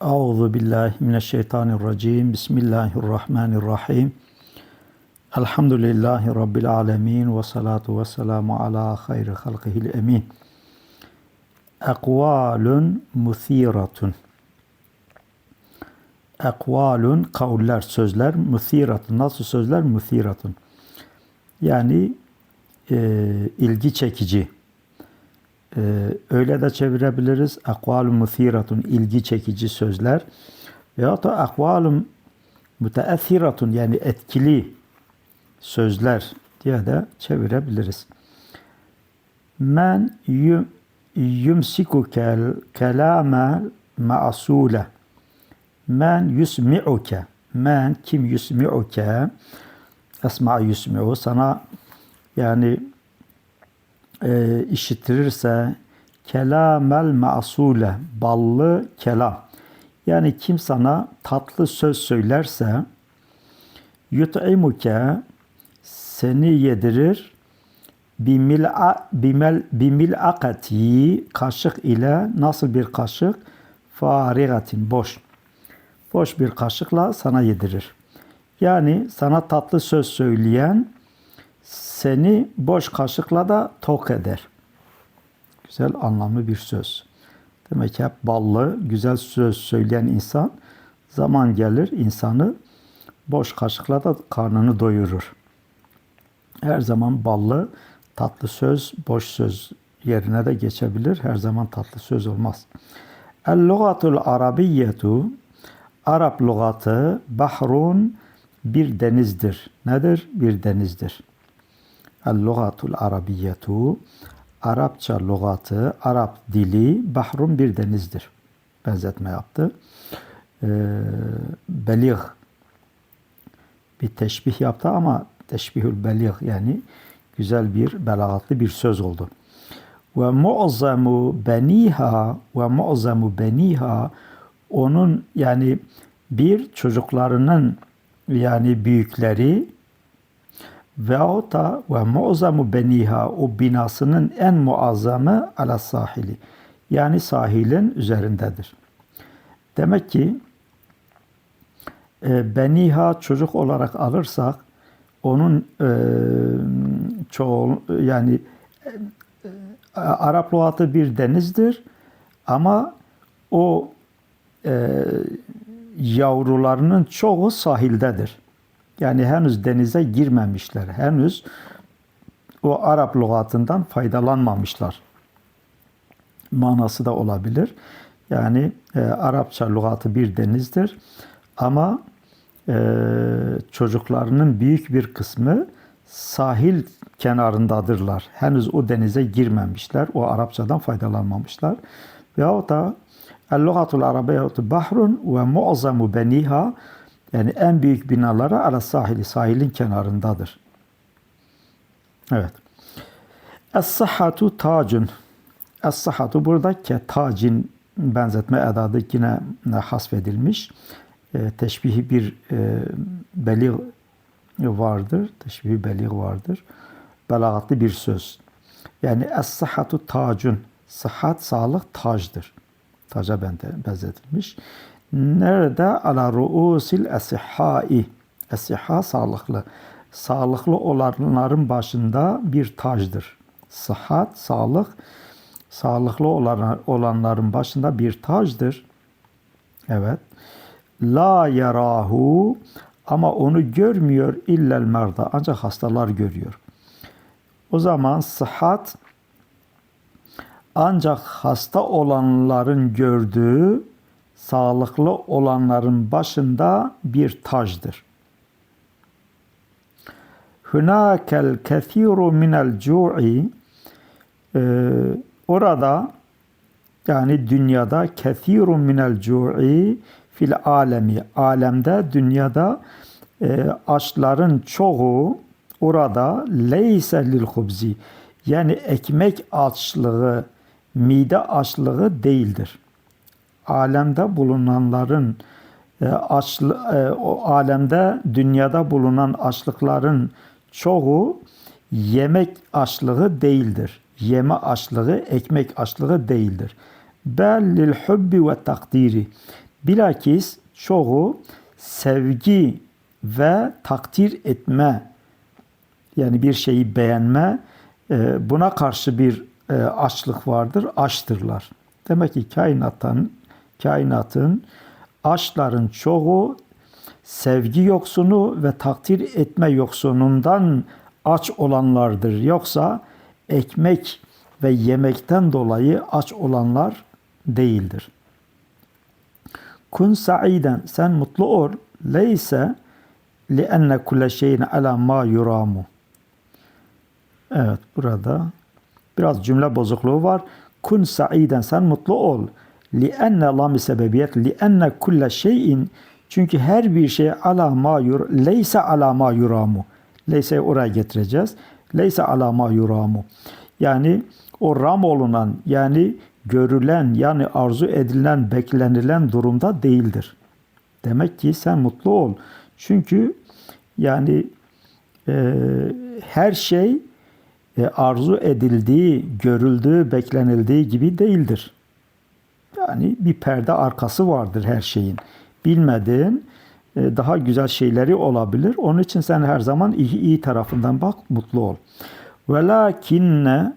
Euzu billahi mineşşeytanirracim. Bismillahirrahmanirrahim. Elhamdülillahi rabbil alamin ve salatu vesselamu ala hayri halkihil emin. Ekvalun musiratun. Ekvalun kavller, sözler, musiratun. Nasıl sözler? Musiratun. Yani e, ilgi çekici. E, öyle de çevirebiliriz. Ekvalun musiratun. ilgi çekici sözler. Veyahut da ekvalun müteessiratun yani etkili sözler diye de çevirebiliriz. Men yum, yumsikukel kelame ma'sule. Men yusmi'uke. Men kim yusmi'uke? Esma yusmi'u sana yani e, işittirirse kelamel ma'sule ballı kelam. Yani kim sana tatlı söz söylerse yut'imuke seni yedirir bimil'a bimel bimil'akati kaşık ile nasıl bir kaşık farigatin boş boş bir kaşıkla sana yedirir. Yani sana tatlı söz söyleyen seni boş kaşıkla da tok eder. Güzel anlamlı bir söz. Demek ki hep ballı, güzel söz söyleyen insan zaman gelir insanı boş kaşıkla da karnını doyurur. Her zaman ballı, tatlı söz, boş söz yerine de geçebilir. Her zaman tatlı söz olmaz. El-lugatul arabiyyetu Arap lügatı bahrun bir denizdir. Nedir? Bir denizdir. El-lugatul arabiyyetu Arapça lügatı, Arap dili bahrun bir denizdir. Benzetme yaptı. Ee, beligh bir teşbih yaptı ama teşbihül beligh yani güzel bir belagatlı bir söz oldu. Ve mu'zamu beniha ve mu'zamu beniha onun yani bir çocuklarının yani büyükleri veyahut da ve mu'zamu beniha o binasının en muazzamı ala sahili. Yani sahilin üzerindedir. Demek ki e, beniha çocuk olarak alırsak onun e, çoğu yani e, Arap lügatı bir denizdir ama o e, yavrularının çoğu sahildedir. Yani henüz denize girmemişler. Henüz o Arap lügatından faydalanmamışlar. Manası da olabilir. Yani e, Arapça lügatı bir denizdir. Ama e, çocuklarının büyük bir kısmı sahil kenarındadırlar. Henüz o denize girmemişler. O Arapçadan faydalanmamışlar. Veyahut da El-Lugatul Arabiyyetu bahrun ve mu'zamu beniha yani en büyük binaları ala sahili, sahilin kenarındadır. Evet. Es-sahhatu tacun. Es-sahhatu buradaki tacin benzetme edadı yine hasfedilmiş. E, teşbihi bir e, belir vardır. Teşbihi belir vardır. Belagatlı bir söz. Yani es-sahhatu tacun. Sıhhat, sağlık tacdır. Taca benzetilmiş. Nerede? Ala ruusil esihhai. Esihha sağlıklı. Sağlıklı olanların başında bir tacdır. Sıhhat, sağlık, sağlıklı olanların başında bir tacdır. Evet. La yarahu ama onu görmüyor illel merda ancak hastalar görüyor. O zaman sıhhat ancak hasta olanların gördüğü sağlıklı olanların başında bir tacdır. Hunakel kethiru minel cu'i orada yani dünyada kethirun minel cu'i fil alemi alemde dünyada e, açların çoğu orada leyse lil hubzi yani ekmek açlığı mide açlığı değildir alemde bulunanların e, açlı, e, o alemde dünyada bulunan açlıkların çoğu yemek açlığı değildir. Yeme açlığı, ekmek açlığı değildir. Bellil hubbi ve takdiri. Bilakis çoğu sevgi ve takdir etme yani bir şeyi beğenme e, buna karşı bir açlık vardır, açtırlar. Demek ki kainatın kainatın açların çoğu sevgi yoksunu ve takdir etme yoksunundan aç olanlardır. Yoksa ekmek ve yemekten dolayı aç olanlar değildir. Kun sa'iden sen mutlu ol. Leyse li'enne kulle şeyin ala ma yuramu. Evet burada biraz cümle bozukluğu var. Kun sa'iden sen mutlu ol. Li'enne lami sebebiyet li'enne kulle şeyin çünkü her bir şey ala ma yur leyse ala ma yuramu. Leyse oraya getireceğiz. Leyse ala ma yuramu. Yani o ram olunan yani görülen yani arzu edilen beklenilen durumda değildir. Demek ki sen mutlu ol. Çünkü yani e, her şey e, arzu edildiği, görüldüğü, beklenildiği gibi değildir. Yani bir perde arkası vardır her şeyin. Bilmediğin e, daha güzel şeyleri olabilir. Onun için sen her zaman iyi, iyi tarafından bak, mutlu ol. Velakinne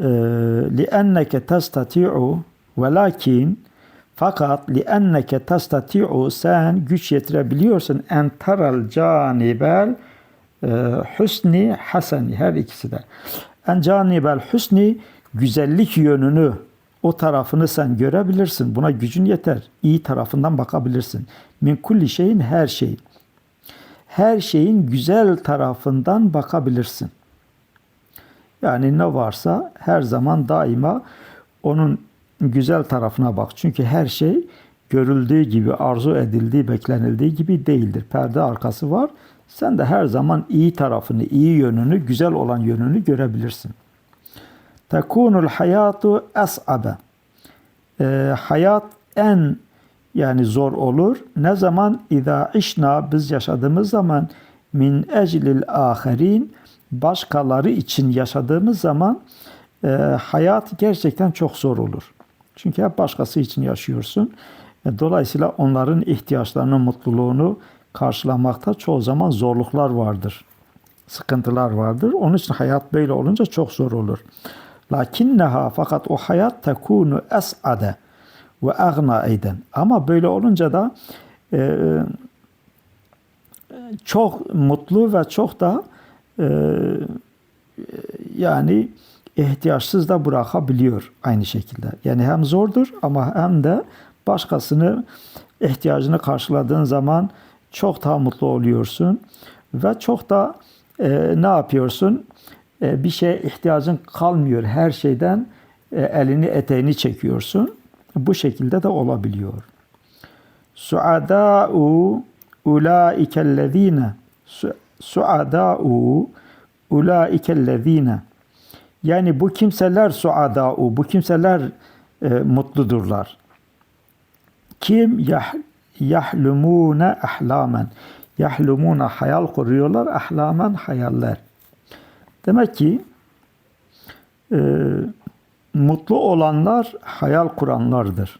e, li'enneke testati'u velakin fakat li'enneke testati'u sen güç yetirebiliyorsun en taral canibel e, husni haseni her ikisi de. En canibel husni güzellik yönünü o tarafını sen görebilirsin. Buna gücün yeter. İyi tarafından bakabilirsin. Min kulli şeyin her şeyin. Her şeyin güzel tarafından bakabilirsin. Yani ne varsa her zaman daima onun güzel tarafına bak. Çünkü her şey görüldüğü gibi, arzu edildiği, beklenildiği gibi değildir. Perde arkası var. Sen de her zaman iyi tarafını, iyi yönünü, güzel olan yönünü görebilirsin. Tekunul hayatu es'abe. Ee, hayat en yani zor olur. Ne zaman İza işna biz yaşadığımız zaman min eclil aherin başkaları için yaşadığımız zaman e, hayat gerçekten çok zor olur. Çünkü hep başkası için yaşıyorsun. E, dolayısıyla onların ihtiyaçlarını, mutluluğunu karşılamakta çoğu zaman zorluklar vardır. Sıkıntılar vardır. Onun için hayat böyle olunca çok zor olur. Lakinneha fakat o hayat tekunu es'ade ve agna eden. Ama böyle olunca da e, çok mutlu ve çok da e, yani ihtiyaçsız da bırakabiliyor aynı şekilde. Yani hem zordur ama hem de başkasını ihtiyacını karşıladığın zaman çok daha mutlu oluyorsun ve çok da e, ne yapıyorsun? E, bir şeye ihtiyacın kalmıyor. Her şeyden e, elini eteğini çekiyorsun. Bu şekilde de olabiliyor. Suada'u ulaikellezine suada'u ulaikellezine yani bu kimseler suada'u bu kimseler e, mutludurlar. Kim yah, yahlumune ahlamen yahlumuna hayal kuruyorlar ahlamen hayaller. Demek ki e, mutlu olanlar hayal kuranlardır.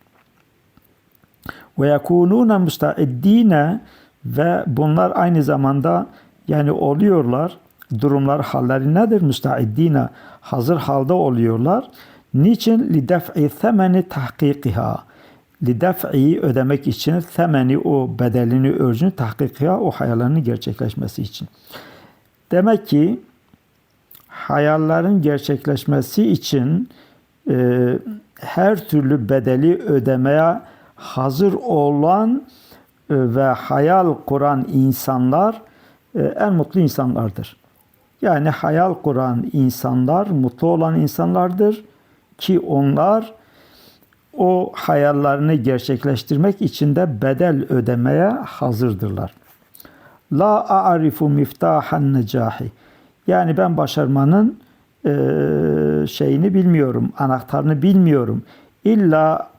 Ve yekunune müstaiddine ve bunlar aynı zamanda yani oluyorlar durumlar halleri nedir? Müstaiddine hazır halde oluyorlar. Niçin? Li def'i themeni tahkikiha. Li def'i ödemek için themeni o bedelini örcünü tahkikiha o hayallerinin gerçekleşmesi için. Demek ki hayallerin gerçekleşmesi için e, her türlü bedeli ödemeye hazır olan e, ve hayal kuran insanlar e, en mutlu insanlardır. Yani hayal kuran insanlar mutlu olan insanlardır ki onlar o hayallerini gerçekleştirmek için de bedel ödemeye hazırdırlar. La a'rifu miftahan necahi. Yani ben başarmanın e, şeyini bilmiyorum, anahtarını bilmiyorum. İlla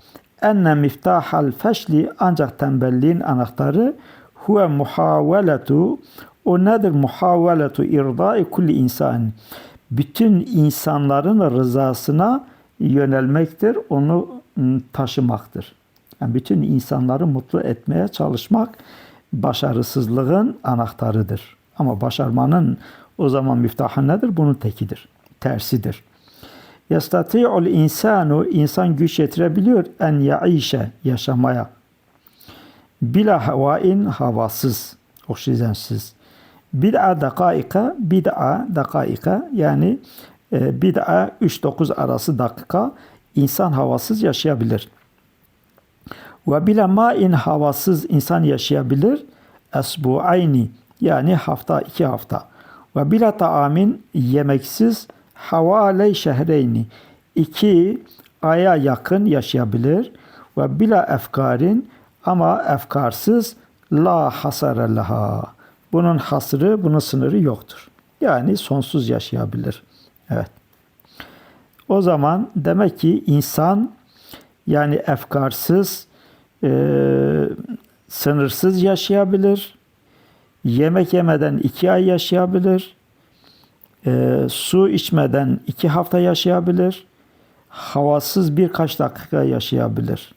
enne miftahal feşli ancak tembelliğin anahtarı huve muhaveletu o nedir? Muhaveletu irdai kulli insan. Bütün insanların rızasına yönelmektir. Onu ım, taşımaktır. Yani bütün insanları mutlu etmeye çalışmak başarısızlığın anahtarıdır. Ama başarmanın o zaman miftahı nedir? Bunun tekidir. Tersidir. Yestati'ul insanu insan güç yetirebiliyor en yaişe yaşamaya. Bila havain havasız, oksijensiz. Bid'a dakaika, bid'a dakaika yani e, bid'a 3-9 arası dakika insan havasız yaşayabilir. Ve bila ma'in havasız insan yaşayabilir. Esbu'ayni yani hafta iki hafta. Ve bila taamin yemeksiz havale şehreyni iki aya yakın yaşayabilir. Ve bila efkarin ama efkarsız la hasara laha. Bunun hasrı, bunun sınırı yoktur. Yani sonsuz yaşayabilir. Evet. O zaman demek ki insan yani efkarsız, e, sınırsız yaşayabilir. Yemek yemeden iki ay yaşayabilir. E, su içmeden iki hafta yaşayabilir. Havasız birkaç dakika yaşayabilir.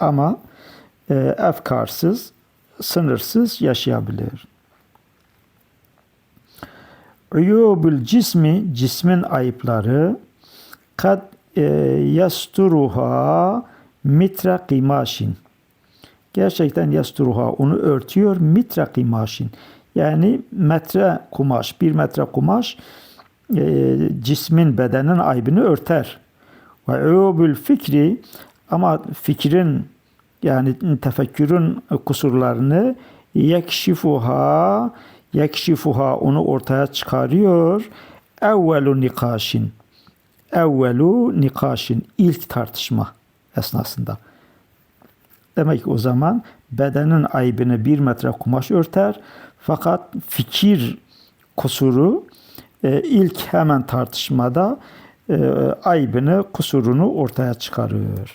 Ama e, efkarsız, sınırsız yaşayabilir. Uyubul cismi, cismin ayıpları kad e, yasturuha mitra kimaşin. Gerçekten yasturuha onu örtüyor mitra kimaşin. Yani metre kumaş, bir metre kumaş e, cismin bedenin aybını örter. Ve uyubul fikri ama fikrin yani tefekkürün kusurlarını yekşifuha yekşifuha onu ortaya çıkarıyor. Evvelu nikaşin. Evvelu nikaşin. ilk tartışma esnasında. Demek ki o zaman bedenin aybını bir metre kumaş örter. Fakat fikir kusuru e, ilk hemen tartışmada e, aybını, kusurunu ortaya çıkarıyor.